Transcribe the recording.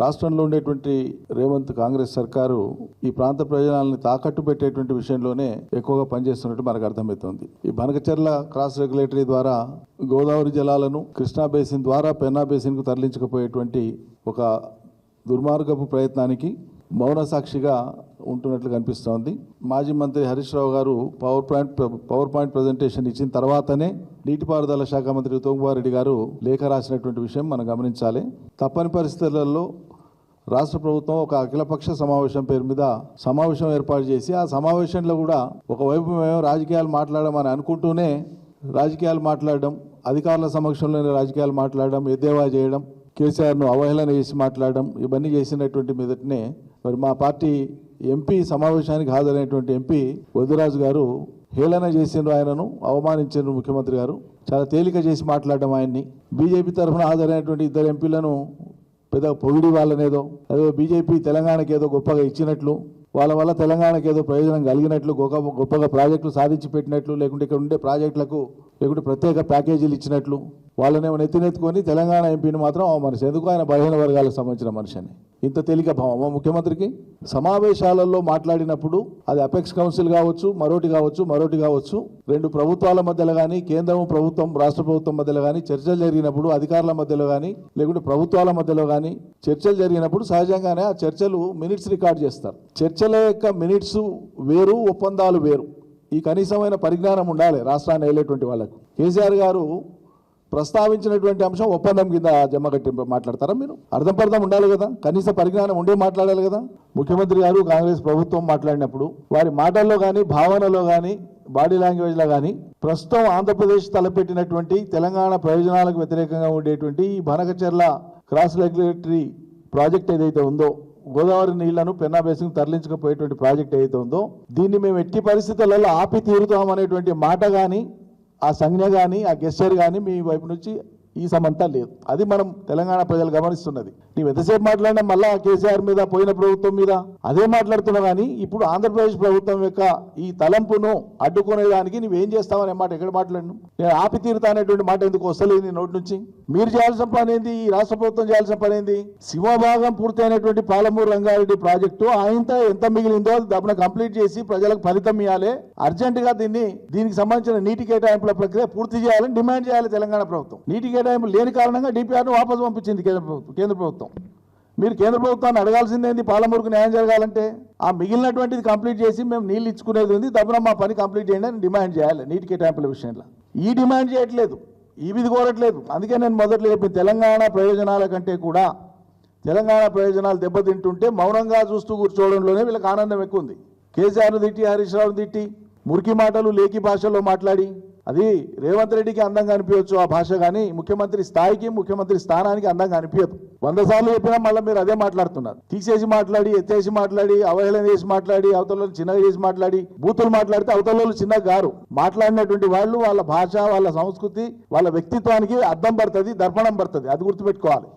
రాష్ట్రంలో ఉండేటువంటి రేవంత్ కాంగ్రెస్ సర్కారు ఈ ప్రాంత ప్రయోజనాలను తాకట్టు పెట్టేటువంటి విషయంలోనే ఎక్కువగా పనిచేస్తున్నట్టు మనకు అర్థమవుతోంది. ఈ బనకచెర్ల క్రాస్ రెగ్యులేటరీ ద్వారా గోదావరి జలాలను కృష్ణా బేసిన్ ద్వారా పెన్నా బేసిన్కు తరలించకపోయేటువంటి ఒక దుర్మార్గపు ప్రయత్నానికి మౌన సాక్షిగా ఉంటున్నట్లు కనిపిస్తోంది. మాజీ మంత్రి హరీష్ రావు గారు power point power point presentation ఇచ్చిన తర్వాతనే నీటిపారుదల శాఖ మంత్రి ఉత్తమ్ కుమార్ రెడ్డి గారు లేఖ రాసినటువంటి విషయం మనం గమనించాలి. తప్పని పరిస్థితులలో రాష్ట్ర ప్రభుత్వం ఒక అఖిలపక్ష సమావేశం పేరు మీద సమావేశం ఏర్పాటు చేసి ఆ సమావేశంలో కూడా ఒకవైపు మేము రాజకీయాలు మాట్లాడమని అనుకుంటూనే రాజకీయాలు మాట్లాడడం అధికారుల సమక్షంలోనే రాజకీయాలు మాట్లాడడం ఎద్దేవా చేయడం కేసీఆర్ను అవహేళన చేసి మాట్లాడడం ఇవన్నీ చేసినటువంటి మీదటనే మరి మా పార్టీ ఎంపీ సమావేశానికి హాజరైనటువంటి ఎంపీ వదిరాజు గారు హేళన చేసిండ్రు ఆయనను అవమానించారు ముఖ్యమంత్రి గారు. చాలా తేలిక చేసి మాట్లాడడం ఆయన్ని. బీజేపీ తరఫున హాజరైనటువంటి ఇద్దరు ఎంపీలను పెద్ద పొగిడి వాళ్ళనేదో అదో బీజేపీ తెలంగాణకి ఏదో గొప్పగా ఇచ్చినట్లు వాళ్ళ వల్ల తెలంగాణకి ఏదో ప్రయోజనం కలిగినట్లు గొప్ప గొప్పగా ప్రాజెక్టులు సాధించి పెట్టినట్లు లేకుంటే ఇక్కడ ఉండే ప్రాజెక్టులకు లేకుంటే ప్రత్యేక ప్యాకేజీలు ఇచ్చినట్లు వాళ్ళనేమో నెత్తినెత్తుకొని తెలంగాణ ఎంపీని మాత్రం మనిషి ఎందుకు ఆయన బలహీన వర్గాలకు సంబంధించిన మనిషిని? ఇంత తేలిక భావం. ముఖ్యమంత్రికి సమావేశాలలో మాట్లాడినప్పుడు అది అపెక్స్ కౌన్సిల్ కావచ్చు మరోటి కావచ్చు మరోటి కావచ్చు. రెండు ప్రభుత్వాల మధ్యలో కానీ కేంద్రం ప్రభుత్వం రాష్ట్ర ప్రభుత్వం మధ్యలో కానీ చర్చలు జరిగినప్పుడు అధికారుల మధ్యలో కానీ లేకుంటే ప్రభుత్వాల మధ్యలో కానీ చర్చలు జరిగినప్పుడు సహజంగానే ఆ చర్చలు మినిట్స్ రికార్డ్ చేస్తారు. చర్చల యొక్క మినిట్స్ వేరు ఒప్పందాలు వేరు. ఈ కనీసమైన పరిజ్ఞానం ఉండాలి రాష్ట్రాన్ని వెళ్ళేటువంటి వాళ్ళకు. కేసీఆర్ గారు ప్రస్తావించినటువంటి అంశం ఒప్పందం కింద జమ కట్టి మాట్లాడతారా మీరు? అర్థం పర్థం ఉండాలి కదా. కనీస పరిజ్ఞానం ఉండే మాట్లాడాలి కదా. ముఖ్యమంత్రి గారు కాంగ్రెస్ ప్రభుత్వం మాట్లాడినప్పుడు వారి మాటల్లో కానీ భావనలో కానీ బాడీ లాంగ్వేజ్లో కానీ ప్రస్తుతం ఆంధ్రప్రదేశ్ తలపెట్టినటువంటి తెలంగాణ ప్రయోజనాలకు వ్యతిరేకంగా ఉండేటువంటి ఈ బనకచెర్ల క్రాస్ రెగ్యులేటరీ ప్రాజెక్ట్ ఏదైతే ఉందో గోదావరి నీళ్ళను పెన్నా బేసిన్ తరలించకపోయేటువంటి ప్రాజెక్ట్ ఏదైతే ఉందో దీన్ని మేము ఎట్టి పరిస్థితులలో ఆపి తీరుతాం అనేటువంటి మాట కానీ ఆ సంజ్ఞ కానీ ఆ గెస్చర్ కానీ మీ వైపు నుంచి ఈ సమంతా లేదు. అది మనం తెలంగాణ ప్రజలు గమనిస్తున్నది. నీవు ఎంతసేపు మాట్లాడినా మళ్ళా కేసీఆర్ మీద పోయిన ప్రభుత్వం మీద? అదే మాట్లాడుతున్నావు కానీ ఇప్పుడు ఆంధ్రప్రదేశ్ ప్రభుత్వం యొక్క ఈ తలంపును అడ్డుకునే దానికి నువ్వేం చేస్తావనే మాట ఎక్కడ మాట్లాడను నేను ఆపి తీరుతా అనేటువంటి మాట ఎందుకు వస్తలేదు నీ నోటి నుంచి? మీరు చేయాల్సిన పని ఏంది? ఈ రాష్ట్ర ప్రభుత్వం చేయాల్సిన పని ఏంది? సింహభాగం పూర్తయినటువంటి పాలమూరు రంగారెడ్డి ప్రాజెక్టు ఆయనతో ఎంత మిగిలిందో దాని కంప్లీట్ చేసి ప్రజలకు ఫలితం ఇవ్వాలి అర్జెంట్గా దీన్ని దీనికి సంబంధించిన నీటి కేటాయింపుల ప్రక్రియ పూర్తి చేయాలని డిమాండ్ చేయాలి తెలంగాణ ప్రభుత్వం. నీటి కేటాయింపు లేని కారణంగా డిపిఆర్ను వాపసు పంపించింది కేంద్ర ప్రభుత్వం కేంద్ర ప్రభుత్వం. మీరు కేంద్ర ప్రభుత్వాన్ని అడగాల్సిందేంది పాలమూరుకు న్యాయం జరగాలంటే? ఆ మిగిలినటువంటిది కంప్లీట్ చేసి మేము నీళ్ళు ఇచ్చుకునేది ఉంది. తప్పున మా పని కంప్లీట్ చేయండి అని డిమాండ్ చేయాలి నీటి కేటాయింపుల విషయంలో. ఈ డిమాండ్ చేయట్లేదు. ఈ విధి కోరట్లేదు. అందుకే నేను మొదట్లో చెప్పిన తెలంగాణ ప్రయోజనాల కంటే కూడా తెలంగాణ ప్రయోజనాలు దెబ్బతింటుంటే మౌనంగా చూస్తూ కూర్చోవడంలోనే వీళ్ళకి ఆనందం ఎక్కువ ఉంది. కేసీఆర్ను తిట్టి హరీష్ రావును తిట్టి మురికి మాటలు లేఖి భాషలో మాట్లాడి అది రేవంత్ రెడ్డికి అందంగా అనిపించవచ్చు ఆ భాష కానీ ముఖ్యమంత్రి స్థాయికి ముఖ్యమంత్రి స్థానానికి అందంగా అనిపించదు. వంద సార్లు చెప్పినా మళ్ళీ మీరు అదే మాట్లాడుతున్నారు. తీసేసి మాట్లాడి ఎత్తేసి మాట్లాడి అవహేళన చేసి మాట్లాడి అవతల చిన్నగా చేసి మాట్లాడి బూతులు మాట్లాడితే అవతల చిన్నగా గారు. మాట్లాడినటువంటి వాళ్ళు వాళ్ళ భాష వాళ్ళ సంస్కృతి వాళ్ళ వ్యక్తిత్వానికి అద్దం పడుతుంది దర్పణం పడుతుంది. అది గుర్తుపెట్టుకోవాలి.